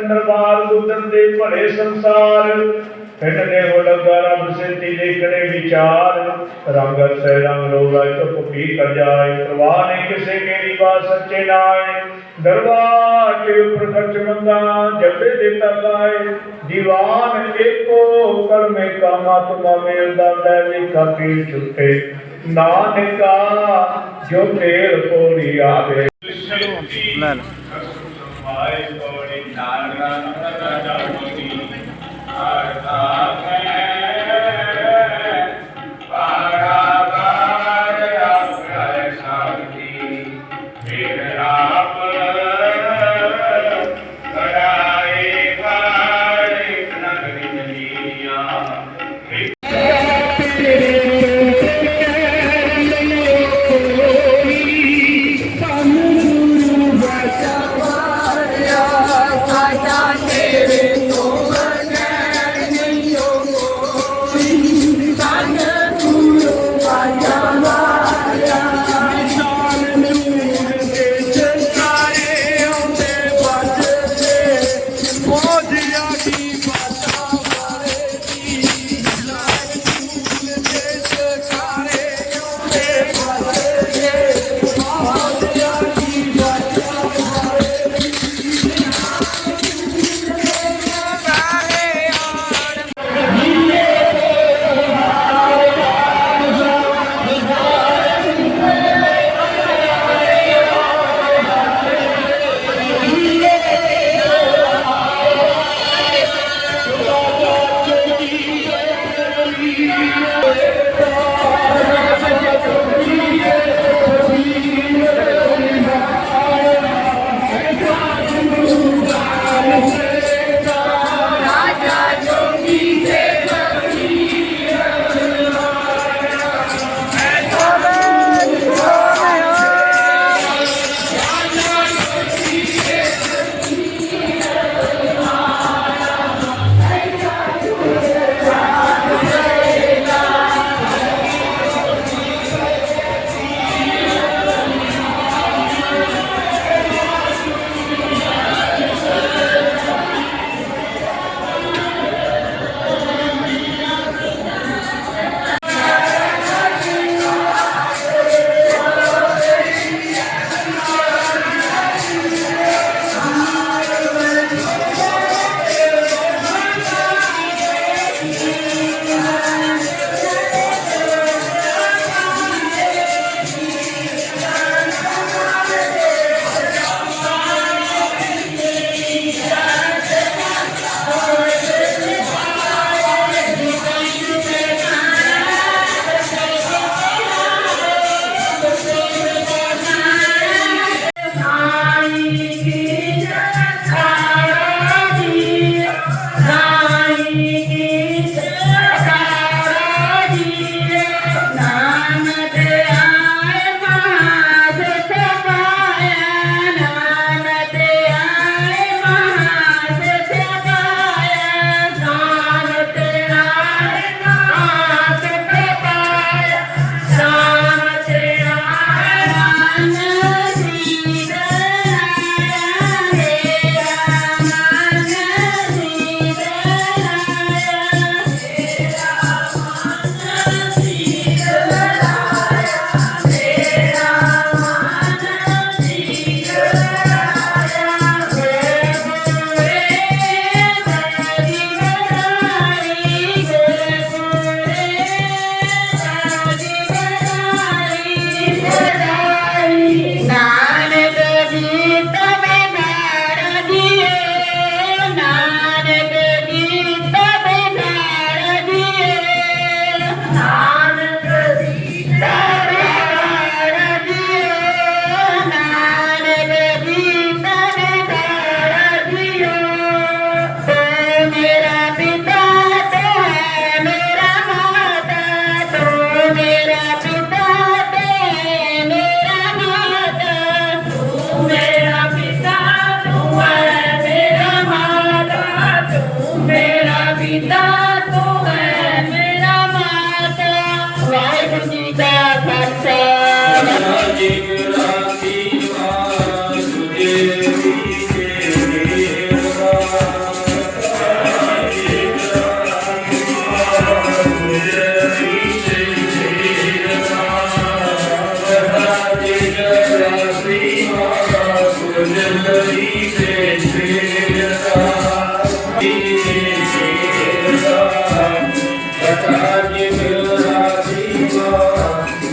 ਮਾਰਗ ਉਤਰਦੇ ਭਲੇ ਸੰਸਾਰ। ਪਿੰਡ ਨੇ ਹੋ ਲੱਗਾ ਰੱਬ ਸੇਤੀ ਦੇਖਣੇ ਵਿਚਾਰ। ਰੰਗ ਸੇ ਰੰਗ ਰੋਗਾ ਚੁੱਪ ਵੀ ਕਰ ਜਾਏ, ਪ੍ਰਵਾਹ ਨੇ ਕਿਸੇ ਮੇਰੀ ਬਾਤ ਸੱਚੇ ਨਾਏ। ਦਰਬਾਰ ਕੇ ਉੱਪਰ ਖਰਚ ਮੰਦਾ, ਜੱਬੇ ਦੇ ਤਕਾਏ ਦੀਵਾਨ ਏਕੋ ਕਰਮੇ ਕਾ ਮਾਤਮਾ ਮੇਲ ਦਾ ਲੈ ਲਿਖਾ ਪੀਰ ਛੁੱਟੇ ਨਾਨਕਾ, ਜੋ ਤੇਲ ਕੋਲੀ ਆਵੇ। ਲੈ ਲੈ। ਸਮਾਏ ਕੋਲੀ ਨਾਨਕਾ ਰਾਜਾ ਕੋਲੀ ਆਰਤਾ ਮੈਂ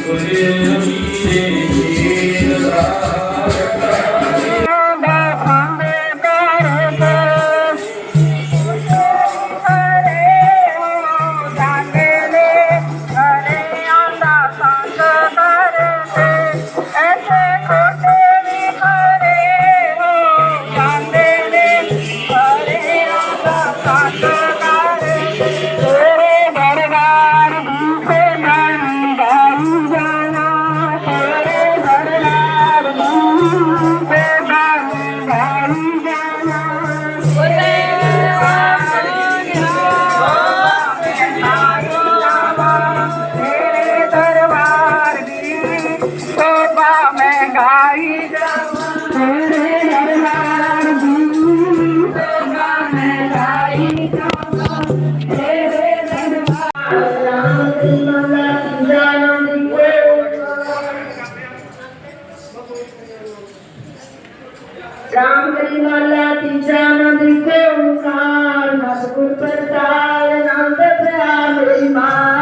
Yeah. ਰਾਮ ਦੀ ਮਾਲਾ ਤੀਜਾ ਨਦੀ ਕੇ ਓੰਕਾਰ ਮਤਗੁਰ ਪ੍ਰਤਾਪ ਨਾਮ ਦੇ ਪਿਆਰ ਮੇਰੀ ਮਾਏ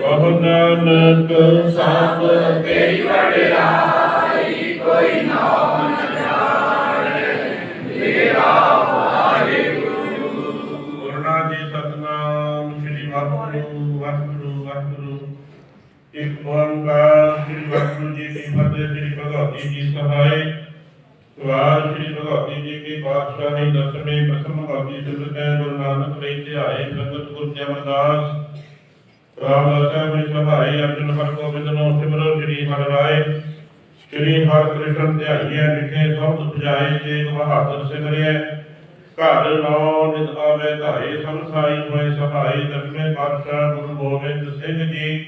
ਕਹੁ ਨਾਨਕ ਸਭ ਤੇਰੀ ਗੁਰਨਾ ਜੀ ਸਤਨਾਮ ਸ੍ਰੀ ਵਾਹਿਗੁਰੂ ਵਾਹਿਗੁਰੂ ਵਾਹਿਗੁਰੂ ਇੱਕ ਓੰਕਾਰ ਸ੍ਰੀ ਵਾਹਿਗੁਰੂ ਜੀ ਕੀ ਫਤਿਹ ਸ੍ਰੀ ਭਗਵਤੀ ਜੀ ਸਹਾਇ ਵਾਰ ਸ੍ਰੀ ਭਗਵਤੀ ਜੀ ਕੀ ਪਾਤਸ਼ਾਹੀ ਦਸਵੇਂ, ਪ੍ਰਥਮ ਭਗਵਤੀ ਸਿਮਰਤੈ ਗੁਰੂ ਨਾਨਕ ਲਈ ਧਿਆਏ ਸੰਗਤ ਗੁਰ ਜਮਦਾਸ ਰਾਮ ਸਾਹਿਬ ਸਹਾਈ ਅਰਜਨ ਹਰ ਗੋਬਿੰਦ ਨੂੰ ਸਿਮਰੋ ਸ੍ਰੀ ਹਰਿ ਰਾਏ ਸ੍ਰੀ ਹਰਿ ਕ੍ਰਿਸ਼ਨ ਧਿਆਈਐ ਲਿਖੇ ਸਭ ਸੁਝਾਏ ਤੇ ਬਹਾਦਰ ਸਿਮਰਿਐ। ਘਰ ਨੌ ਨਿਤ ਆਵੇ ਧਾਏ ਸੰਸਾਈ ਹੋਏ ਸਹਾਈ, ਦਸਵੇਂ ਪਾਤਸ਼ਾਹ ਗੁਰੂ ਗੋਬਿੰਦ ਸਿੰਘ ਜੀ।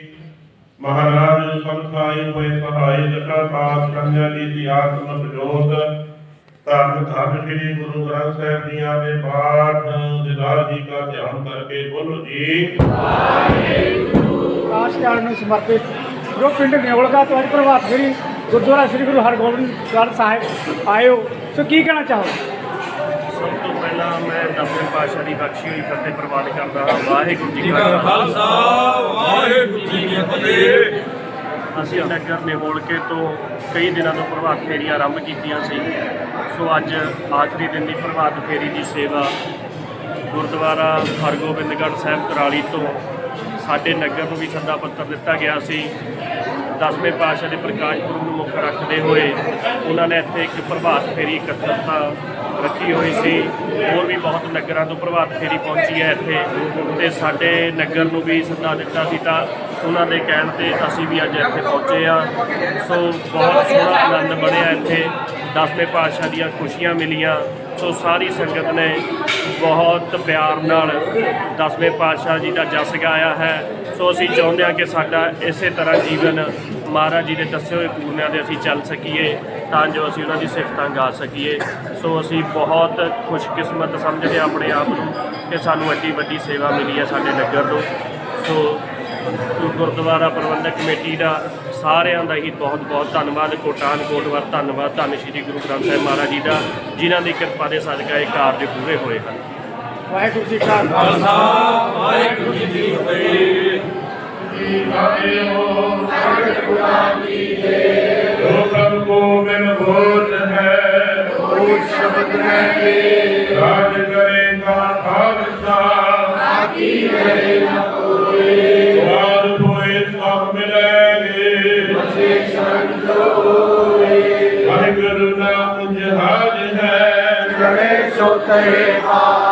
ਮਹਾਰਾਜ ਸੰਸਾਈ ਹੋਏ ਸਹਾਈ ਦਸ਼ਾ ਪਾਤ ਕੰਨਿਆ ਜੀ ਦੀ ਆਤਮਕ ਜੋਤ ਧੰਨ ਧੰਨ ਸ੍ਰੀ ਗੁਰੂ ਗ੍ਰੰਥ ਸਾਹਿਬ ਦੀਆਂ ਦੇ ਪਾਠ ਦਿਦਾਰ ਜੀ ਦਾ ਧਿਆਨ ਕਰਕੇ ਬੋਲੋ ਜੀ। ਆਕਾਸ਼ ਕਾਲ ਨੂੰ ਸਮਰਪਿਤ ਜੋ ਪਿੰਡ ਨਿਓਲਗਾ ਤੋਂ ਅੱਜ ਪ੍ਰਭਾਤ ਫੇਰੀ ਗੁਰਦੁਆਰਾ ਸ੍ਰੀ ਗੁਰੂ ਹਰਗੋਬਿੰਦਗੜ੍ਹ ਸਾਹਿਬ ਆਇਓ। ਸੋ ਕੀ ਕਹਿਣਾ ਚਾਹੋ ਸਭ ਤੋਂ ਪਹਿਲਾਂ ਮੈਂ ਦਸਵੇਂ ਪਾਤਸ਼ਾਹ ਦੀ ਬਖਸ਼ੀ ਹੋਈ ਫਤਿਹ ਪ੍ਰਵਾਨ ਕਰਦਾ ਹਾਂ। ਵਾਹਿਗੁਰੂ ਜੀ ਕਾ ਖਾਲਸਾ। ਵਾਹਿਗੁਰੂ ਜੀ ਕੀ ਫਤਿਹ। ਅਸੀਂ ਨਗਰ ਨਿਵੋਲਕੇ ਤੋਂ ਕਈ ਦਿਨਾਂ ਤੋਂ ਪ੍ਰਭਾਤ ਫੇਰੀਆਂ ਆਰੰਭ ਕੀਤੀਆਂ ਸੀ। ਸੋ ਅੱਜ ਆਖਰੀ ਦਿਨ ਦੀ ਪ੍ਰਭਾਤ ਫੇਰੀ ਦੀ ਸੇਵਾ ਗੁਰਦੁਆਰਾ ਹਰਗੋਬਿੰਦਗੜ੍ਹ ਸਾਹਿਬ ਕਰਾਲੀ ਤੋਂ ਸਾਡੇ ਨਗਰ ਨੂੰ ਵੀ ਸੱਦਾ ਪੱਤਰ ਦਿੱਤਾ ਗਿਆ ਸੀ। ਦਸਵੇਂ ਪਾਤਸ਼ਾਹ ਦੇ ਪ੍ਰਕਾਸ਼ ਪੁਰਬ ਨੂੰ ਮੁੱਖ ਰੱਖਦੇ ਹੋਏ ਉਹਨਾਂ ਨੇ ਇੱਥੇ ਇੱਕ ਪ੍ਰਭਾਤ ਫੇਰੀ ਇਕੱਤਰਤਾ ਰੱਖੀ ਹੋਈ ਸੀ। ਹੋਰ ਵੀ ਬਹੁਤ ਨਗਰਾਂ ਤੋਂ ਪ੍ਰਭਾਤ ਫੇਰੀ ਪਹੁੰਚੀ ਹੈ ਇੱਥੇ। ਤੇ ਸਾਡੇ ਨਗਰ ਨੂੰ ਵੀ ਸੱਦਾ ਦਿੱਤਾ ਸੀ ਤਾਂ ਉਹਨਾਂ ਦੇ ਕਹਿਣ ਤੇ ਅਸੀਂ ਵੀ ਅੱਜ ਇੱਥੇ ਪਹੁੰਚੇ ਆ ਸੋ ਬਹੁਤ ਸੋਹਣਾ ਆਨੰਦ ਬਣਿਆ ਇੱਥੇ। ਦਸਵੇਂ ਪਾਤਸ਼ਾਹ ਦੀਆਂ ਖੁਸ਼ੀਆਂ ਮਿਲੀਆਂ। ਸੋ ਸਾਰੀ ਸੰਗਤ ਨੇ ਬਹੁਤ ਪਿਆਰ ਨਾਲ ਦਸਵੇਂ ਪਾਤਸ਼ਾਹ ਜੀ ਦਾ ਜਸ ਗਾਇਆ ਹੈ। ਸੋ ਅਸੀਂ ਚਾਹੁੰਦੇ ਹਾਂ ਕਿ ਸਾਡਾ ਇਸੇ ਤਰ੍ਹਾਂ ਜੀਵਨ ਮਹਾਰਾਜ ਜੀ ਦੇ ਦੱਸੇ ਹੋਏ ਪੂਰਨਿਆਂ ਦੇ ਅਸੀਂ ਚੱਲ ਸਕੀਏ, ਤਾਂ ਜੋ ਅਸੀਂ ਉਹਨਾਂ ਦੀ ਸਿਫਤਾਂ ਗਾ ਸਕੀਏ। ਸੋ ਅਸੀਂ ਬਹੁਤ ਖੁਸ਼ਕਿਸਮਤ ਸਮਝਦੇ ਹਾਂ ਆਪਣੇ ਆਪ ਨੂੰ ਕਿ ਸਾਨੂੰ ਐਡੀ ਵੱਡੀ ਸੇਵਾ ਮਿਲੀ ਹੈ ਸਾਡੇ ਨਗਰ ਨੂੰ। ਸੋ ਗੁਰਦੁਆਰਾ ਪ੍ਰਬੰਧਕ ਕਮੇਟੀ ਦਾ ਸਾਰਿਆਂ ਦਾ ਹੀ ਬਹੁਤ ਬਹੁਤ ਧੰਨਵਾਦ। ਕੋਟਾਨ ਕੋਟਵਰ ਧੰਨਵਾਦ। ਧੰਨ ਸ਼੍ਰੀ ਗੁਰੂ ਗ੍ਰੰਥ ਸਾਹਿਬ ਮਹਾਰਾਜ ਜੀ ਦਾ ਜਿਨ੍ਹਾਂ ਦੀ ਕਿਰਪਾ ਦੇ ਸਦਕਾ ਇਹ ਕਾਰਜ ਪੂਰੇ ਹੋਏ ਹਨ। ਵਾਹਿਗੁਰੂ ਜੀ ਵਾਹਿਗੁਰੂ ਜੀ ਗਣੇ ਸੋਤੇ